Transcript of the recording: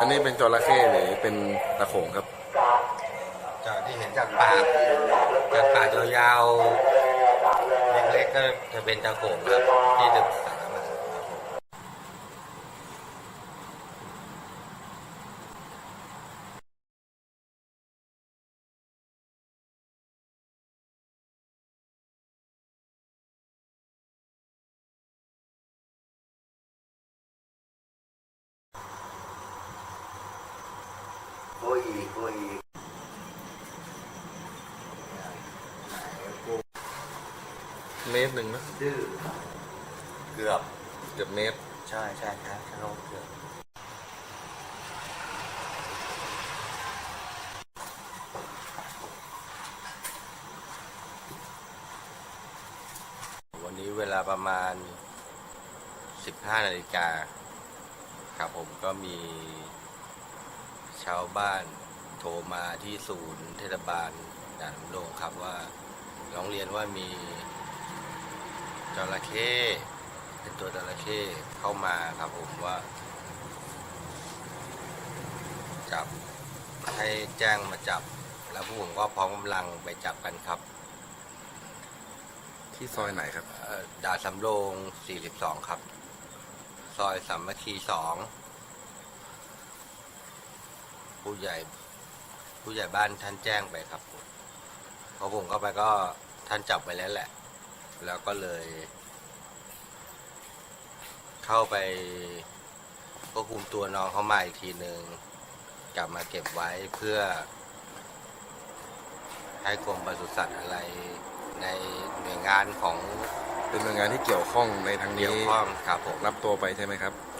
อันนี้เป็นจระเข้หรือเป็นตะโขงครับ จากที่เห็นจากปากจากปากยาวๆเล็กๆก็จะเป็นตะโขงครับที่ศึกษามาครับผม โกอีโกอีเมตรหนึ่งนะดื้อเกือบเกือบเมตร ใช่ใช่ครับชะโลกเกือบวันนี้เวลาประมาณ 15 นาฬิกาครับผมก็มี ชาวบ้านโทรมาที่ศูนย์เทศบาลด่านโลงครับว่าร้องเรียนว่ามีจระเข้เป็นตัวจระเข้เข้ามาครับผมว่าจับให้แจ้งมาจับ แล้วพวกผมก็พร้อมกำลังไปจับกันครับ ที่ซอยไหนครับเอ่อดาดสำโรง 42 ครับ ซอยสามัคคีสอง ผู้ใหญ่ ผู้ใหญ่บ้านท่านแจ้งไปครับพอผมเข้าไปก็ท่านจับไปแล้วแหละ แล้วก็เลย เข้าไปควบคุมตัวน้องเขามาอีกทีหนึ่งกลับมาเก็บไว้เพื่อ ให้กรมปศุสัตว์อะไรในหน่วยงานของเป็นหน่วยงานที่เกี่ยวข้องในทางเกี่นี้ยวข้องครับผมรับตัวไปใช่ไหมครับค